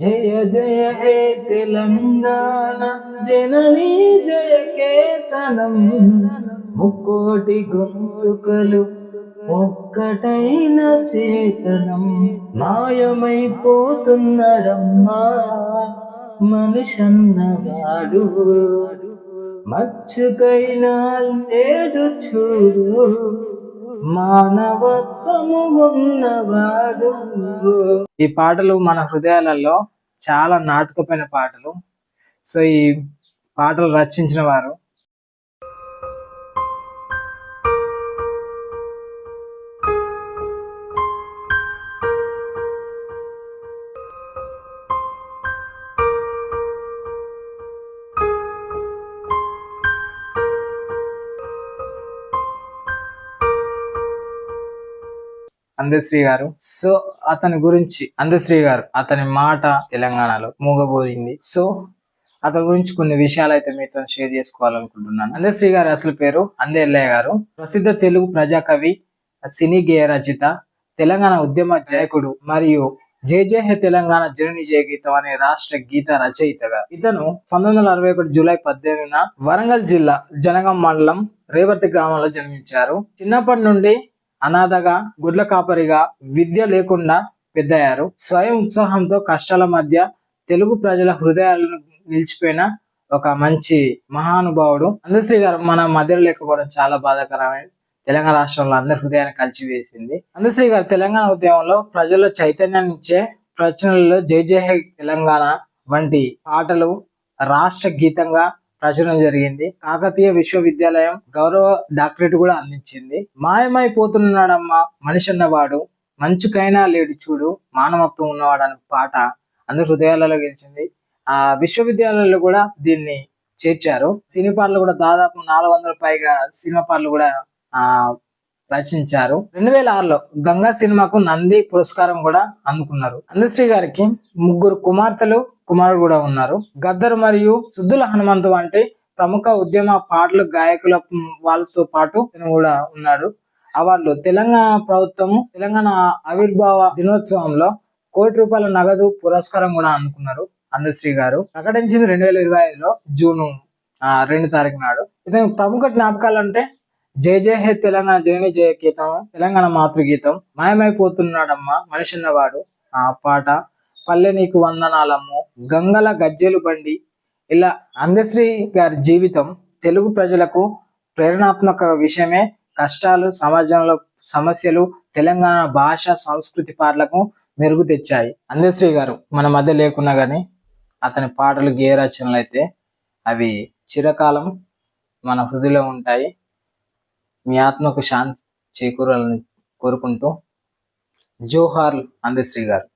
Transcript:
జయ జయ హే తెలంగాణ జననీ జయ కేతనం. ముక్కోటి గొంతుకలు ఒక్కటైన చేతనం. మాయమైపోతున్నాడమ్మా మనిషన్నవాడు మచ్చుకైనా లేడు చూడు మానవత్వము ఉన్నవాడు. ఈ పాటలు మన హృదయాలలో చాలా నాటుకుపోయిన పాటలు. సో ఈ పాటలు రచించిన వారు అందశ్రీ గారు. సో అతని గురించి అందశ్రీ గారు అతని మాట తెలంగాణలో మూగబోయింది. సో అతని గురించి కొన్ని విషయాలు అయితే మీతో షేర్ చేసుకోవాలనుకుంటున్నాను. అందశ్రీ గారు అసలు పేరు అందెల్లయ్య గారు. ప్రసిద్ధ తెలుగు ప్రజాకవి సినీ గేయ రచిత తెలంగాణ ఉద్యమ జయకుడు మరియు జై జయ హే తెలంగాణ జనని జయ గీతం అనే రాష్ట్ర గీత రచయితగా. ఇతను పంతొమ్మిది వందల అరవై ఒకటి జూలై పద్దెనిమిదిన వరంగల్ జిల్లా జనగం మండలం రేవర్తి గ్రామంలో జన్మించారు. చిన్నప్పటి నుండి అనాథగా గుడ్ల కాపరిగా విద్య లేకుండా పెద్దయ్యారు. స్వయం ఉత్సాహంతో కష్టాల మధ్య తెలుగు ప్రజల హృదయాలను నిలిచిపోయిన ఒక మంచి మహానుభావుడు. అందశ్రీ గారు మన మధ్యలో లేకపోవడం చాలా బాధాకరమైన తెలంగాణ రాష్ట్రంలో అందరి హృదయాన్ని కలిచివేసింది. అందశ్రీ గారు తెలంగాణ ఉద్యమంలో ప్రజల్లో చైతన్యాన్ని ఇచ్చే ప్రచురణలో జై జయ హే తెలంగాణ వంటి పాటలు రాష్ట్ర గీతంగా ప్రచురణ జరిగింది. కాకతీయ విశ్వవిద్యాలయం గౌరవ డాక్టరేట్ కూడా అందించింది. మాయమైపోతున్నాడమ్మా మనిషి అన్నవాడు మంచుకైనా లేడు చూడు. మానవత్వం ఉన్నవాడు అనే పాట అందరి హృదయాలలో గెలిచింది. ఆ విశ్వవిద్యాలయాల్లో కూడా దీన్ని చేర్చారు. సినీ పాటలు కూడా దాదాపు నాలుగు వందల పైగా సినిమా పాటలు కూడా ఆ రచించారు. రెండు వేల ఆరులో గంగా సినిమాకు నంది పురస్కారం కూడా అందుకున్నారు. అందశ్రీ గారికి ముగ్గురు కుమార్తెలు కుమారుడు కూడా ఉన్నారు. గద్దర్ మరియు సుద్దుల హనుమంతు వంటి ప్రముఖ ఉద్యమ పాటలు గాయకుల వాళ్ళతో పాటు కూడా ఉన్నాడు. అవార్డు తెలంగాణ ప్రభుత్వం తెలంగాణ ఆవిర్భావ దినోత్సవంలో కోటి రూపాయల నగదు పురస్కారం కూడా అందుకున్నారు అందశ్రీ గారు. ప్రకటించింది రెండు వేల ఇరవై ఐదులో జూన్ రెండు తారీఖు నాడు. ఇతని ప్రముఖ జ్ఞాపకాలు అంటే జయ జయ హే తెలంగాణ జయని జయ గీతం తెలంగాణ మాతృగీతం. మాయమైపోతున్నాడమ్మా మనిషిన్నవాడు. ఆ పాట పల్లె నీకు వందనాలమ్ము. గంగల గజ్జెలు బండి. ఇలా అందశ్రీ గారి జీవితం తెలుగు ప్రజలకు ప్రేరణాత్మక విషయమే. కష్టాలు సమాజంలో సమస్యలు తెలంగాణ భాష సంస్కృతి పాటలకు మెరుగు తెచ్చాయి. అందశ్రీ గారు మన మధ్య లేకున్నా కానీ అతని పాటలు గేయ రచనలు అయితే అవి చిరకాలం మన హృదయలో ఉంటాయి. మీ ఆత్మకు శాంతి చేకూరాలని కోరుకుంటూ జోహార్ అందశ్రీ గారు.